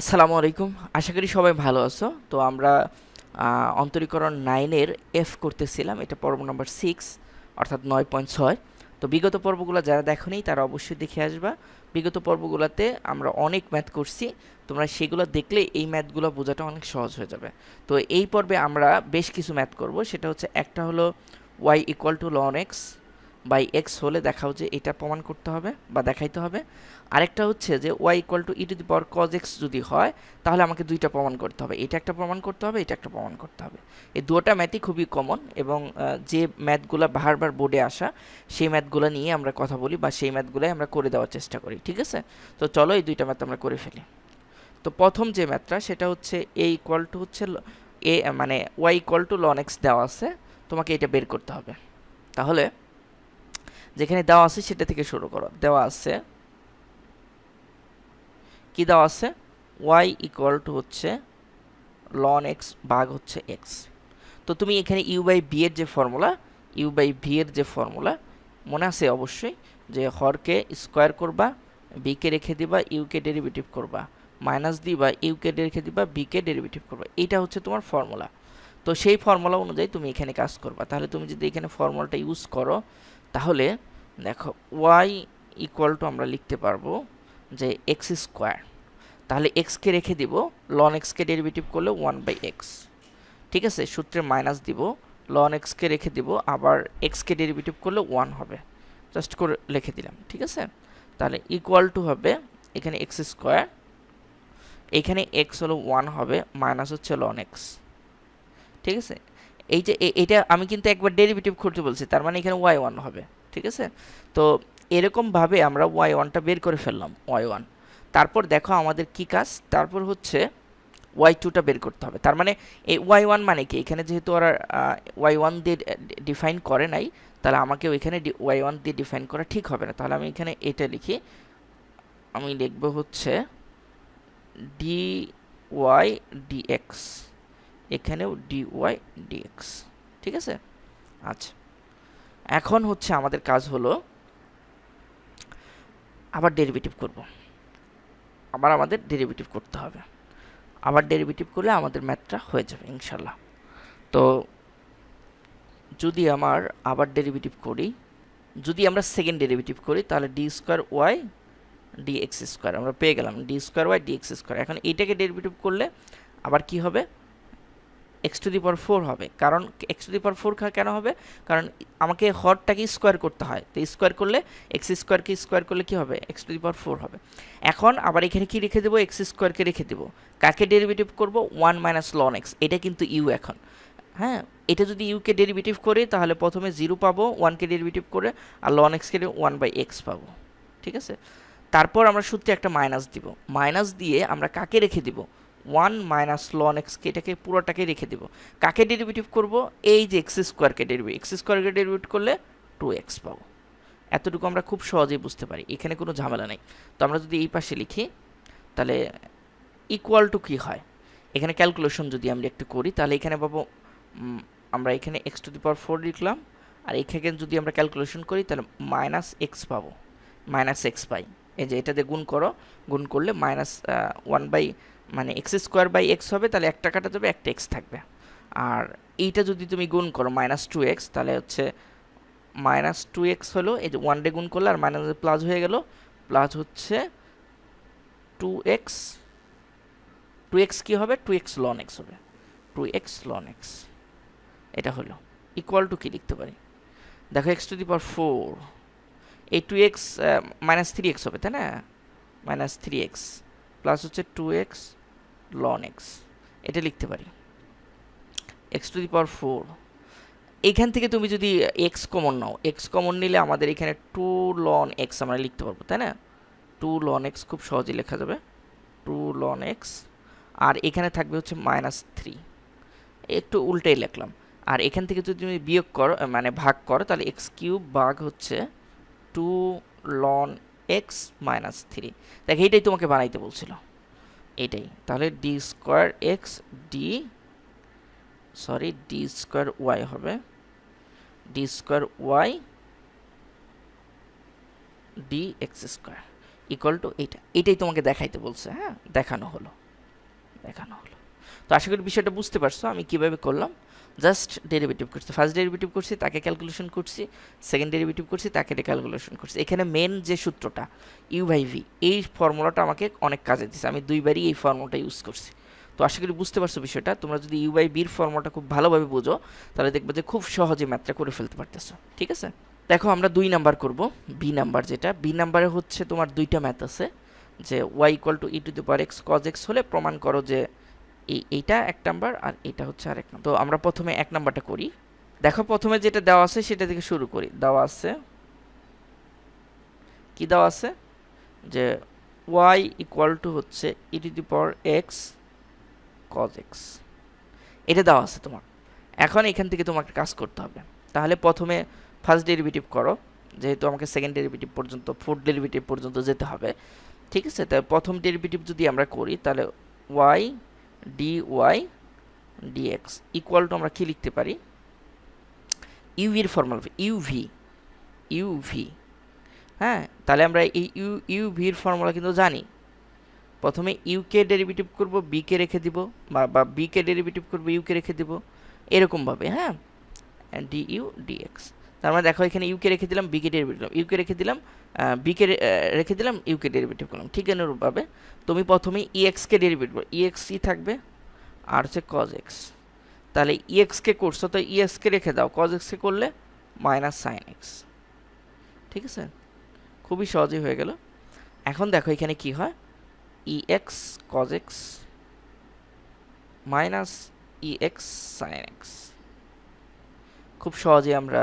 আসসালামু আলাইকুম। আশা করি সবাই ভালো আছো। তো আমরা অন্তরীকরণ নাইনের এফ করতেছিলাম। এটা পর্ব নম্বর সিক্স অর্থাৎ নয় পয়েন্ট ছয়। তো বিগত পর্বগুলো যারা দেখোনি, তারা অবশ্যই দেখে আসবা। বিগত পর্বগুলোতে আমরা অনেক ম্যাথ করছি। তোমরা সেগুলো দেখলে এই ম্যাথগুলো বোঝাটা অনেক সহজ হয়ে যাবে। তো এই পর্বে আমরা বেশ কিছু ম্যাথ করব। সেটা হচ্ছে একটা হলো Y equal to ln X by X হলে দেখাও যে এটা প্রমাণ করতে হবে বা দেখাইতে হবে। আরেকটা হচ্ছে যে Y equal to E to the power cos X যদি হয়, তাহলে আমাকে দুইটা প্রমাণ করতে হবে। এটা একটা প্রমাণ করতে হবে, এটা একটা প্রমাণ করতে হবে। এই দুটো ম্যাথই খুবই কমন এবং যে ম্যাথগুলো বারবার বোর্ডে আসা, সেই ম্যাথগুলো নিয়ে আমরা কথা বলি বা সেই ম্যাথগুলোই আমরা করে দেওয়ার চেষ্টা করি, ঠিক আছে? তো চলো এই দুইটা ম্যাথ আমরা করে ফেলি। তো প্রথম যে ম্যাথটা সেটা হচ্ছে এ ইকুয়াল টু হচ্ছে এ মানে Y equal to ln X দেওয়া আছে, তোমাকে এটা বের করতে হবে। তাহলে যেখানে দেওয়া আছে সেটা থেকে শুরু করো। দেওয়া আছে। কি দেওয়া আছে? ওয়াই ইকুয়াল টু হচ্ছে লন এক্স ভাগ হচ্ছে এক্স তো তুমি এখানে ইউ বাই বি এর যে ফর্মুলা ইউ বাই ভি এর যে ফর্মুলা মনে আছে অবশ্যই যে হরকে স্কোয়ার করবা বিকে রেখে দিবা ইউকে ডেরিভেটিভ করবা। মাইনাস দিবা ইউকে রেখে দিবা বিকে ডেরিভেটিভ করবা। এটা হচ্ছে তোমার ফর্মুলা তো সেই ফর্মুলা অনুযায়ী তুমি এখানে কাজ করবা। তাহলে তুমি যদি এখানে ফর্মুলাটা ইউজ করো তাহলে দেখো ওয়াই ইকুয়াল টু আমরা লিখতে পারব যে এক্স স্কোয়ার তাহলে এক্সকে রেখে দিব লন এক্সকে ডেরিভেটিভ করলে ওয়ান বাই এক্স ঠিক আছে? সূত্রে মাইনাস দিব লন এক্সকে রেখে দিব, আবার এক্সকে ডেরিভেটিভ করলে ওয়ান হবে। জাস্ট করে লিখে দিলাম, ঠিক আছে? তাহলে ইকুয়াল টু হবে এখানে এক্স স্কোয়ার এখানে এক্স হলো ওয়ান হবে মাইনাস হচ্ছে লন এক্স ঠিক আছে? এই যে এ- এটা আমি কিন্তু একবার ডেরিভেটিভ করতে বলছি, তার মানে এখানে ওয়াই ওয়ান হবে, ঠিক আছে? তো এরকমভাবে আমরা ওয়াই ওয়ানটা বের করে ফেললাম ওয়াই ওয়ান তারপর দেখো আমাদের কি কাজ? তারপর হচ্ছে ওয়াই টুটা বের করতে হবে। তার মানে এই ওয়াই ওয়ান মানে কি? এখানে যেহেতু ওরা ওয়াই ওয়ান দিয়ে ডিফাইন করে নাই, তাহলে আমাকে ওইখানে ওয়াই ওয়ান দিয়ে ডিফাইন করা ঠিক হবে না। তাহলে আমি এখানে এটা লিখি, আমি লিখব হচ্ছে ডি ওয়াই ডিএক্স এখানেও ডি ওয়াই ডিএক্স ঠিক আছে? আচ্ছা এখন হচ্ছে আমাদের কাজ হলো আবার ডেরিভেটিভ করব। আবার আমাদের ডেরিভেটিভ করতে হবে। আবার ডেরিভেটিভ করলে আমাদের ম্যাথটা হয়ে যাবে, ইনশাল্লাহ। তো যদি আমার আবার ডেরিভেটিভ করি, যদি আমরা সেকেন্ড ডেরিভেটিভ করি, তাহলে D square Y D X square আমরা পেয়ে গেলাম। D square Y D X square এখন এইটাকে ডেরিভেটিভ করলে আবার কি হবে? X to the power four হবে। কারণ X to the power four কেন হবে? কারণ আমাকে হরটাকে স্কোয়ার করতে হয়। তো স্কোয়ার করলে, এক্স স্কোয়ারকে স্কোয়ার করলে কি হবে? X to the power four হবে। এখন আবার এখানে কি রেখে দেবো? এক্স স্কোয়ারকে রেখে দেবো। কাকে ডেরিভেটিভ করব? One minus ln X. এটা কিন্তু ইউ এখন। হ্যাঁ? এটা যদি ইউকে ডেরিভেটিভ করে, তাহলে প্রথমে জিরো পাবো ওয়ানকে ডেরিভেটিভ করে, আর লন এক্সকে ওয়ান বাই এক্স পাবো। ঠিক আছে? তারপর আমরা সূত্রে একটা মাইনাস দিব। মাইনাস দিয়ে আমরা কাকে রেখে দিব? ওয়ান মাইনাস লন এক্সকে এটাকে পুরোটাকে রেখে দিব। কাকে ডেরিভেটিভ করব? এই যে এক্স স্কোয়ারকে ডেরিভেটিভ এক্স স্কোয়ারকে ডেরিভেটিভ করলে টু এক্স পাবো। এতটুকু আমরা খুব সহজেই বুঝতে পারি, এখানে কোনো ঝামেলা নেই। তো আমরা যদি এই পাশে লিখি, তাহলে ইকুয়াল টু কী হয়? এখানে ক্যালকুলেশন যদি আমরা একটু করি, তাহলে এখানে পাবো আমরা এখানে X to the power four লিখলাম, আর এখানে যদি আমরা ক্যালকুলেশন করি, তাহলে মাইনাস এক্স পাবো। মাইনাস এক্স পাই। এই যে এটা দিয়ে গুণ করো, গুণ করলে মাইনাস ওয়ান বাই মানে এক্স স্কোয়ার বাই এক্স হবে, তাহলে একটা কাটা যাবে একটা এক্স থাকবে। আর এইটা যদি তুমি গুণ করো মাইনাস টু এক্স তাহলে হচ্ছে মাইনাস টু এক্স হলো, এই যে ওয়ান ডে গুণ করলে আর মাইনাস প্লাস হয়ে গেল প্লাস হচ্ছে টু এক্স টু এক্স কী হবে? টু এক্স লন এক্স হবে। টু এক্স লন এক্স এটা হলো। ইকুয়াল টু কী লিখতে পারি? দেখো X to the power four এই two X minus three X হবে, তাই না? মাইনাস থ্রি এক্স প্লাস হচ্ছে টু এক্স লন এক্স এটা লিখতে পারি। X to the power four এখান থেকে তুমি যদি এক্স কমন নাও এক্স কমন নিলে আমাদের এখানে টু লন এক্স আমরা লিখতে পারব, তাই না? টু লন এক্স খুব সহজেই লেখা যাবে। টু লন এক্স আর এখানে থাকবে হচ্ছে মাইনাস থ্রি একটু উল্টেই লিখলাম। আর এখান থেকে যদি তুমি বিয়োগ করো মানে ভাগ করো, তাহলে এক্স কিউব ভাগ হচ্ছে two ln X minus three দেখ, এইটাই তোমাকে বানাইতে বলছিল। এইটাই। তাহলে D square X D sorry D square Y হবে। D square Y D X square equal to এইটা। এটাই তোমাকে দেখাইতে বলছে হ্যাঁ? দেখানো হলো। দেখানো হলো। তো আশা করি বিষয়টা বুঝতে পারছ, আমি কীভাবে করলাম? জাস্ট ডেরিভেটিভ করছি। ফার্স্ট ডেরিভেটিভ করছি, তাকে ক্যালকুলেশন করছি সেকেন্ড ডেরিভেটিভ করছি, তাকে ক্যালকুলেশন করছি। এখানে মেন যে সূত্রটা ইউ বাই ভি এই ফর্মুলাটা আমাকে অনেক কাজে দিচ্ছে আমি দুইবারই এই ফর্মুলাটা ইউজ করছি। তো আশা করি বুঝতে পারছ বিষয়টা। তোমরা যদি ইউ বাই বির ফর্মুলাটা খুব ভালোভাবে বোঝো, তাহলে দেখবে যে খুব সহজে ম্যাথটা করে ফেলতে পারতেছো। ঠিক আছে? দেখো, আমরা দুই নাম্বার করব। বি নাম্বার যেটা বি নাম্বারে হচ্ছে তোমার দুইটা ম্যাথ আছে, যে Y equal to E to the power X cos X হলে প্রমাণ করো যে এই, এইটা এক নাম্বার আর এটা হচ্ছে আরেক নাম্বার। তো আমরা প্রথমে এক নাম্বারটা করি। দেখো, প্রথমে যেটা দেওয়া আছে সেটা থেকে শুরু করি। দেওয়া আছে কি দেওয়া আছে? যে ওয়াই ইকুয়াল টু হচ্ছে E to the power X cos X এটা দেওয়া আছে তোমার। এখন এখান থেকে তোমাকে কাজ করতে হবে। তাহলে প্রথমে ফার্স্ট ডেরিভেটিভ করো। যেহেতু আমাকে সেকেন্ড ডেরিভেটিভ পর্যন্ত ফোর্থ ডেরিভেটিভ পর্যন্ত যেতে হবে। ঠিক আছে? তাই প্রথম ডেরিভেটিভ যদি আমরা করি, তাহলে Y D Y d x equal to আমরা কি লিখতে পারি? ইউভির ফর্মাল ইউভি ইউভি হ্যাঁ? তাহলে আমরা এই ইউ ইউভির ফর্মুলা কিন্তু জানি। প্রথমে ইউকে ডেরিভেটিভ করব বিকে রেখে দিব, বা বিকে ডেরিভেটিভ করব ইউকে রেখে দিব, এরকমভাবে হ্যাঁ? ডি ইউ ডিএক্স তার মানে দেখো এখানে ইউকে রেখে দিলাম বিকে ডেরিভেটিভ দিলাম ইউকে রেখে দিলাম বিকে রেখে দিলাম ইউকে ডেরিভেটিভ করলাম। ঠিক অনুরূপভাবে তুমি প্রথমে ইএক্সকে ডেরিভেটিভ করো। ইএক্সই থাকবে? আর হচ্ছে কজ এক্স তাহলে ইএক্সকে করছ, তো ইএক্সকে রেখে দাও। কজ এক্সকে করলে মাইনাস সাইন এক্স ঠিক আছে? খুবই সহজই হয়ে গেল। এখন দেখো এখানে কি হয়? E X cos X minus E X sine X খুব সহজে আমরা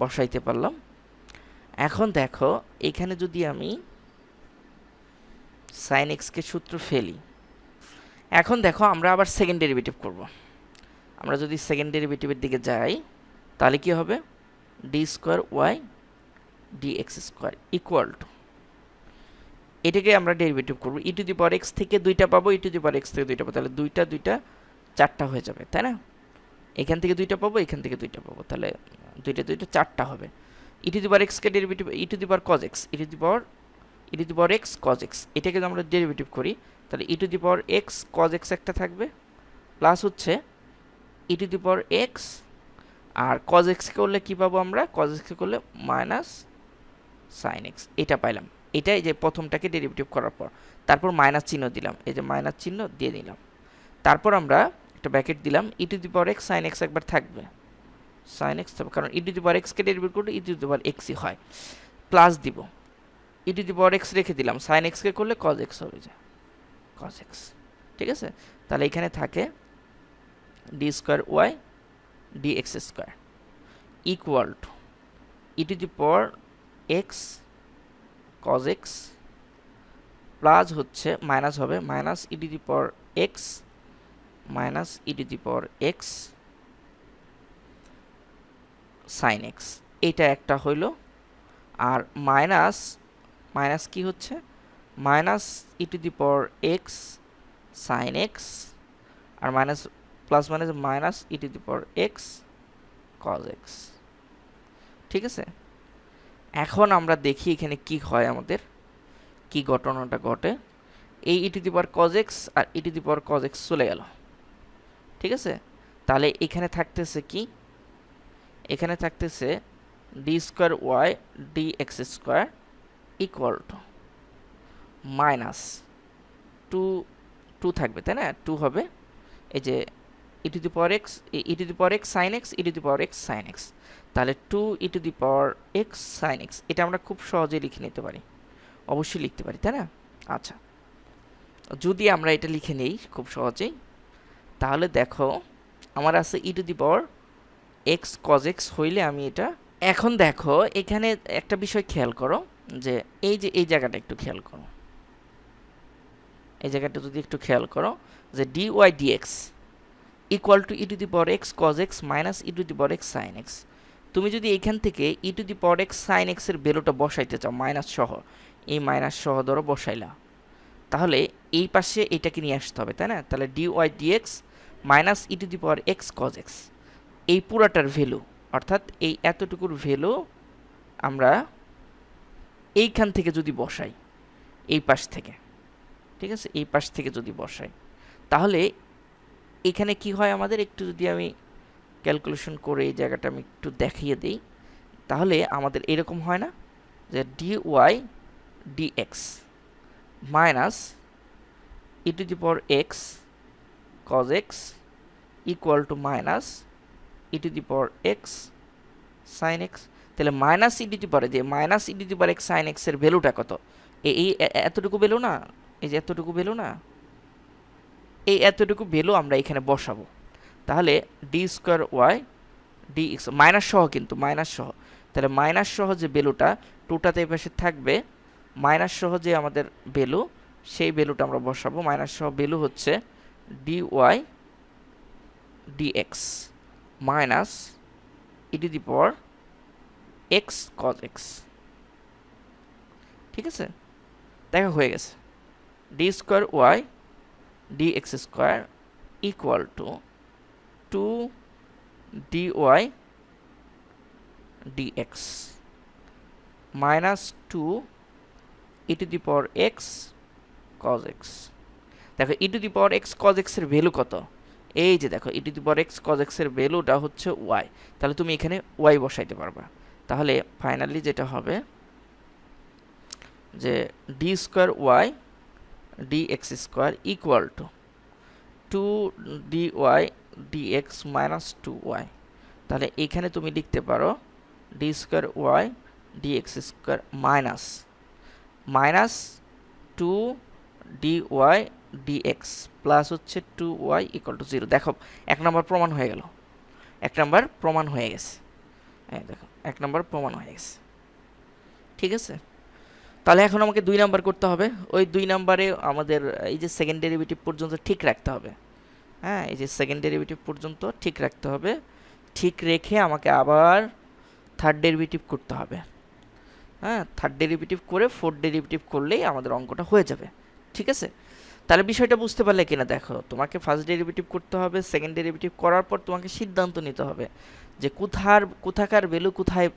বসাইতে পারলাম। এখন দেখো, এখানে যদি আমি সাইন এক্সকে সূত্র ফেলি, এখন দেখো আমরা আবার সেকেন্ড ডেরিভেটিভ করব। আমরা যদি সেকেন্ড ডেরিভেটিভের দিকে যাই, তাহলে কি হবে? D square Y D X square equal to এটাকে আমরা ডেরিভেটিভ করব। ই টু দি পাওয়ার এক্স থেকে দুইটা পাবো ই টু দি পাওয়ার এক্স থেকে দুইটা পাবো। তাহলে দুইটা দুইটা, চারটা হয়ে যাবে, তাই না? এখান থেকে দুইটা পাবো, এখান থেকে দুইটা পাবো। তাহলে দুইটা দুইটা চারটা হবে। ই টু দি পাওয়ার এক্সকে derivative E to the power cos X E to the power E to the power X cos X এটাকে যদি আমরা ডেরিভেটিভ করি, তাহলে E to the power X cos X একটা থাকবে প্লাস হচ্ছে E to the power X R cos এক্সকে করলে কী পাবো আমরা? কজ এক্সকে করলে মাইনাস সাইন এক্স এটা পাইলাম। এটাই যে প্রথমটাকে ডেরিভেটিভ করার পর। তারপর মাইনাস চিহ্ন দিলাম। এই যে মাইনাস চিহ্ন দিয়ে দিলাম। তারপর আমরা একটা ব্যাকেট দিলাম E to the power X sine X একবার থাকবে। সাইন এক্স থাকবে। কারণ ই টু দি পাওয়ার এক্সকে ডেরিভেট করলে ই টু দি পাওয়ার এক্সই হয়। প্লাস দিব। ই টু দি পাওয়ার এক্স রেখে দিলাম। সাইন এক্সকে করলে কজ এক্স হবে যায়। কজ এক্স ঠিক আছে? তাহলে এখানে থাকে D square Y D X square equal to E to the power X cos X plus হচ্ছে মাইনাস হবে। Minus E to the power X minus E to the power X sine X এটা একটা হইল। আর minus minus কি হচ্ছে? Minus E to the power X sine X R minus plus minus minus E to the power X cos X ঠিক আছে? এখন আমরা দেখি এখানে কি হয় আমাদের। কি ঘটনাটা ঘটে? এই E to the power cos X R E to the power cos X চলে গেল। ঠিক আছে? তাহলে এখানে থাকতেছে কি? এখানে থাকতেছে D square Y D X square equal to minus two two থাকবে, তাই না? টু হবে। এই যে E to the power X E to the power X sine X E to the power X sine X তাহলে two E to the power X sine X এটা আমরা খুব সহজে লিখে নিতে পারি। অবশ্যই লিখতে পারি, তাই না? আচ্ছা। যদি আমরা এটা লিখে নিই খুব সহজেই, তাহলে দেখো, আমার আছে E to the power X cos X হইলে আমি এটা, এখন দেখো, এখানে একটা বিষয় খেয়াল করো, যে এই যে, এই জায়গাটা একটু খেয়াল করো। এই জায়গাটা যদি একটু খেয়াল করো, যে D Y d x equal to E to the power X cos X minus E to the power X sine X তুমি যদি এখান থেকে E to the power X sine এক্সের ভ্যালুটা বসাইতে চাও মাইনাস সহ, এই মাইনাস সহ ধরো বসাইলা, তাহলে এই পাশে এটাকে নিয়ে আসতে হবে, তাই না? তাহলে D Y d x minus E to the power X cos X এই পুরাটার ভ্যালু, অর্থাৎ এই এতটুকুর ভ্যালু আমরা এইখান থেকে যদি বসাই, এই পাশ থেকে, ঠিক আছে? এই পাশ থেকে যদি বসাই, তাহলে এখানে কি হয় আমাদের? একটু যদি আমি ক্যালকুলেশন করে এই জায়গাটা আমি একটু দেখিয়ে দিই, তাহলে আমাদের এরকম হয় না যে D Y d x minus E to the power X cos X equal to minus E to the power X sine X তাহলে minus E to the power যে minus E to the power X sine এক্সের ভ্যালুটা কত? এই এতটুকু value না? এই যে এতটুকু ভ্যালু না? এই এতটুকু ভ্যালু আমরা এখানে বসাবো। তাহলে D square Y D X minus সহ কিন্তু মাইনাস সহ। তাহলে মাইনাস সহ যে ভ্যালুটা টুটাতে পাশে থাকবে মাইনাস সহ যে আমাদের ভ্যালু সেই ভ্যালুটা আমরা বসাবো। মাইনাস সহ ভ্যালু হচ্ছে D Y d x minus E to the power X cos X ঠিক আছে? দেখা হয়ে গেছে। D square Y D X square equal to two D Y d x minus two E to the power X cos X দেখো E to the power X cos এক্সের value কত? এই যে দেখো E to the power X cos ভ্যালুটা হচ্ছে Y তাহলে তুমি এখানে ওয়াই বসাইতে পারবা। তাহলে ফাইনালি যেটা হবে, যে D square Y D X square equal to two D Y D X minus two Y তাহলে এখানে তুমি লিখতে পারো D square Y D X square minus minus two D Y D X plus হচ্ছে two Y equal to zero দেখো, এক নম্বর প্রমাণ হয়ে গেল। এক নম্বর প্রমাণ হয়ে গেছে। এই দেখো, এক নম্বর প্রমাণ হয়ে গেছে। ঠিক আছে? তাহলে এখন আমাকে দুই নাম্বার করতে হবে। ওই দুই নাম্বারে আমাদের, এই যে সেকেন্ড ডেরিভেটিভ পর্যন্ত ঠিক রাখতে হবে। হ্যাঁ এই যে সেকেন্ড ডেরিভেটিভ পর্যন্ত ঠিক রাখতে হবে। ঠিক রেখে আমাকে আবার থার্ড ডেরিভেটিভ করতে হবে। হ্যাঁ থার্ড ডেরিভেটিভ করে ফোর্থ ডেরিভেটিভ করলেই আমাদের অঙ্কটা হয়ে যাবে। ঠিক আছে? তাহলে বিষয়টা বুঝতে পারলে কিনা দেখো, তোমাকে ফার্স্ট ডেরিভেটিভ করতে হবে সেকেন্ড ডেরিভেটিভ করার পর তোমাকে সিদ্ধান্ত নিতে হবে যে কোথার, কোথাকার ভ্যালু কোথায়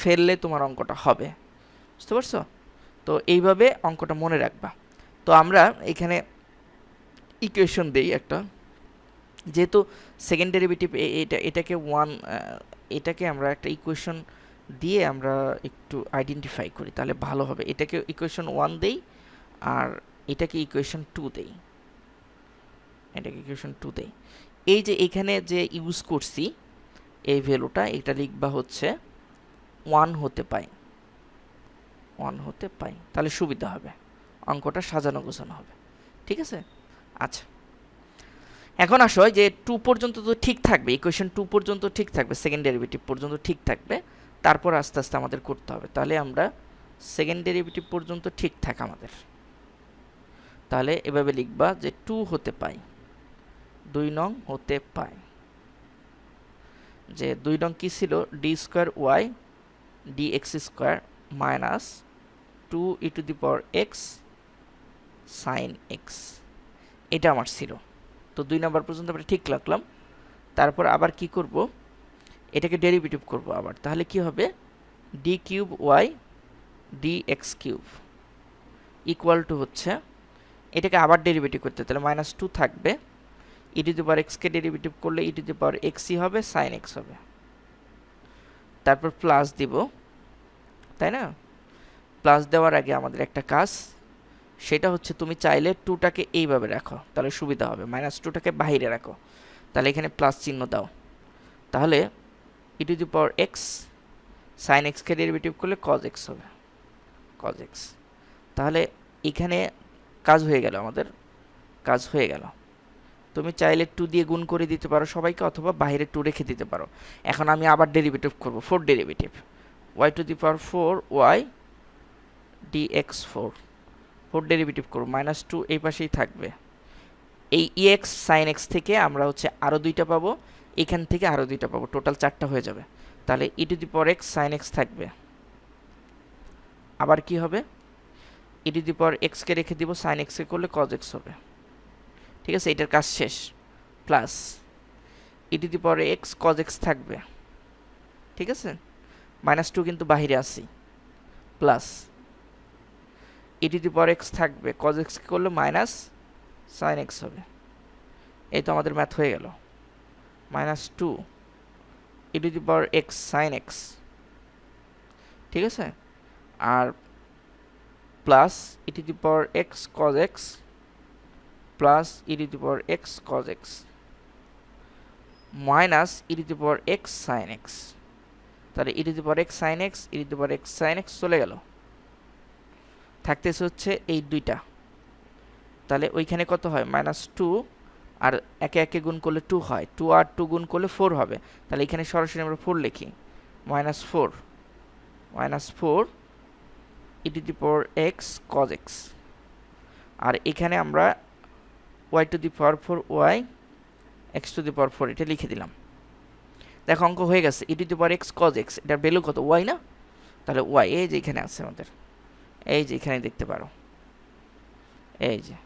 ফেললে তোমার অঙ্কটা হবে। বুঝতে পারছ? তো এইভাবে অঙ্কটা মনে রাখবা। তো আমরা এখানে ইকুয়েশন দেই একটা। যেহেতু সেকেন্ড ডেরিভেটিভ এটা, এটাকে ওয়ান এটাকে আমরা একটা ইকুয়েশন দিয়ে আমরা একটু আইডেন্টিফাই করি, তাহলে ভালো হবে। এটাকে ইকুয়েশন ওয়ান দেই, আর এটাকে ইকুয়েশন টু দেই। এটাকে ইকুয়েশন টু দেই। এই যে এখানে যে ইউজ করছি, এই ভ্যালুটা, এটা লিখবা হচ্ছে ওয়ান হতে পায় ওয়ান হতে পাই। তাহলে সুবিধা হবে। অঙ্কটা সাজানো গোছানো হবে। ঠিক আছে? আচ্ছা। এখন আসো যে টু পর্যন্ত তো ঠিক থাকবে ইকুয়েশন টু পর্যন্ত ঠিক থাকবে সেকেন্ড ডেরিভেটিভ পর্যন্ত ঠিক থাকবে, তারপর আস্তে আস্তে আমাদের করতে হবে। তাহলে আমরা সেকেন্ড ডেরিভেটিভ পর্যন্ত ঠিক থাক আমাদের। তাহলে এভাবে লিখবা যে টু হতে পাই। দুই নং হতে পাই। যে দুই নং কি ছিল? D square y d x square minus two e to the power x sine x এটা আমার ছিল। তো দুই নাম্বার পর্যন্ত আমরা ঠিক রাখলাম। তারপর আবার কি করব? এটাকে ডেরিভেটিভ করব আবার। তাহলে কি হবে? D cube y d x cube equal to হচ্ছে এটাকে আবার ডেরিভেটিভ করতে তাহলে মাইনাস টু থাকবে। ই টু দি পাওয়ার এক্সকে ডেরিভেটিভ করলে ই টু দি পাওয়ার এক্সই হবে সাইন এক্স হবে। তারপর প্লাস দিব, তাই না? প্লাস দেওয়ার আগে আমাদের একটা কাজ, সেটা হচ্ছে তুমি চাইলে টুটাকে এইভাবে রাখো, তাহলে সুবিধা হবে। মাইনাস টুটাকে বাইরে রাখো, তাহলে এখানে প্লাস চিহ্ন দাও। তাহলে e to the power x sine এক্সকে ডেরিভেটিভ করলে কজ এক্স হবে কজ এক্স তাহলে এখানে কাজ হয়ে গেল, আমাদের কাজ হয়ে গেল। তুমি চাইলে টু দিয়ে গুণ করে দিতে পারো সবাইকে অথবা বাইরে টু রেখে দিতে পারো। এখন আমি আবার ডেরিভেটিভ করব four derivative y to the power four y d x four four derivative করব মাইনাস টু এই পাশেই থাকবে। এই ই এক্স সাইন এক্স থেকে আমরা হচ্ছে আরও দুইটা পাবো, এখান থেকে আরও দুইটা পাবো টোটাল চারটা হয়ে যাবে। তাহলে e to the power x sine x থাকবে। আবার কি হবে? ই টু দি পাওয়ার এক্সকে রেখে দিব সাইন এক্সকে করলে কজ এক্স হবে। ঠিক আছে? এটার কাজ শেষ। Plus e to the power x cos x থাকবে। ঠিক আছে? মাইনাস টু কিন্তু বাহিরে আসি plus e to the power x থাকবে কজ এক্স করলে মাইনাস সাইন এক্স হবে। এই তো আমাদের ম্যাথ হয়ে গেল। Minus two e to the power x sine x ঠিক আছে? আর plus e to the power x cos x plus e to the power x cos x minus e to the power x sine x তাহলে e to the power x sine x e to the power x sine x চলে গেল। থাকতেছে হচ্ছে এই দুইটা। তাহলে ওইখানে কত হয়? মাইনাস টু আর একে একে গুণ করলে টু হয়। টু আর টু গুণ করলে ফোর হবে। তাহলে এখানে সরাসরি আমরা ফোর লিখি। Minus four minus four e to the power x cos x আর এখানে আমরা y to the power four y x to the power four এটা লিখে দিলাম। দেখো অঙ্ক হয়ে গেছে e to the power x cos x এটার ভ্যালু কত? ওয়াই না? তাহলে ওয়াই এই যে এখানে আছে আমাদের। এই যে এখানে দেখতে পারো। এই যে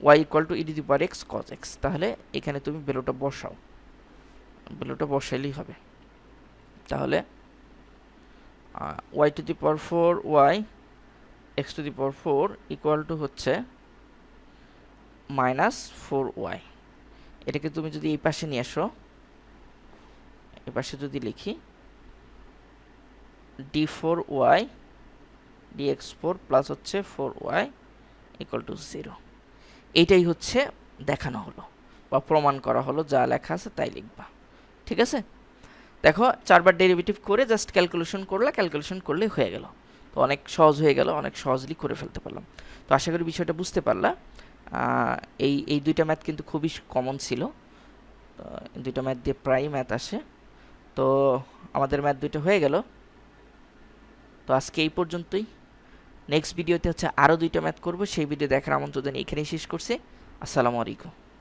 y equal to e to the power x cos x তাহলে এখানে তুমি ভ্যালুটা বসাও। ভ্যালুটা বসাইলেই হবে। তাহলে y to the power four y x to the power four equal to হচ্ছে মাইনাস ফোর ওয়াই এটাকে তুমি যদি এই পাশে নিয়ে আসো, এই পাশে যদি লিখি d four y d x four plus হচ্ছে four y equal to zero এইটাই হচ্ছে দেখানো হলো বা প্রমাণ করা হলো, যা লেখা আছে তাই লিখবা। ঠিক আছে? দেখো, চারবার ডেরিভেটিভ করে জাস্ট ক্যালকুলেশন করলে ক্যালকুলেশন করলেই হয়ে গেল। তো অনেক সহজ হয়ে গেল, অনেক সহজলি করে ফেলতে পারলাম। তো আশা করি বিষয়টা বুঝতে পারলা। এই এই দুইটা ম্যাথ কিন্তু খুবই কমন ছিল। দুইটা ম্যাথ দিয়ে প্রায় ম্যাথ আসে। তো আমাদের ম্যাথ দুইটা হয়ে গেল। তো আজকে এই পর্যন্তই। নেক্সট ভিডিওতে হচ্ছে আরও দুইটা ম্যাথ করব। সেই ভিডিও দেখার আমন্ত্রণ এখানেই শেষ করছি। আসসালামু আলাইকুম।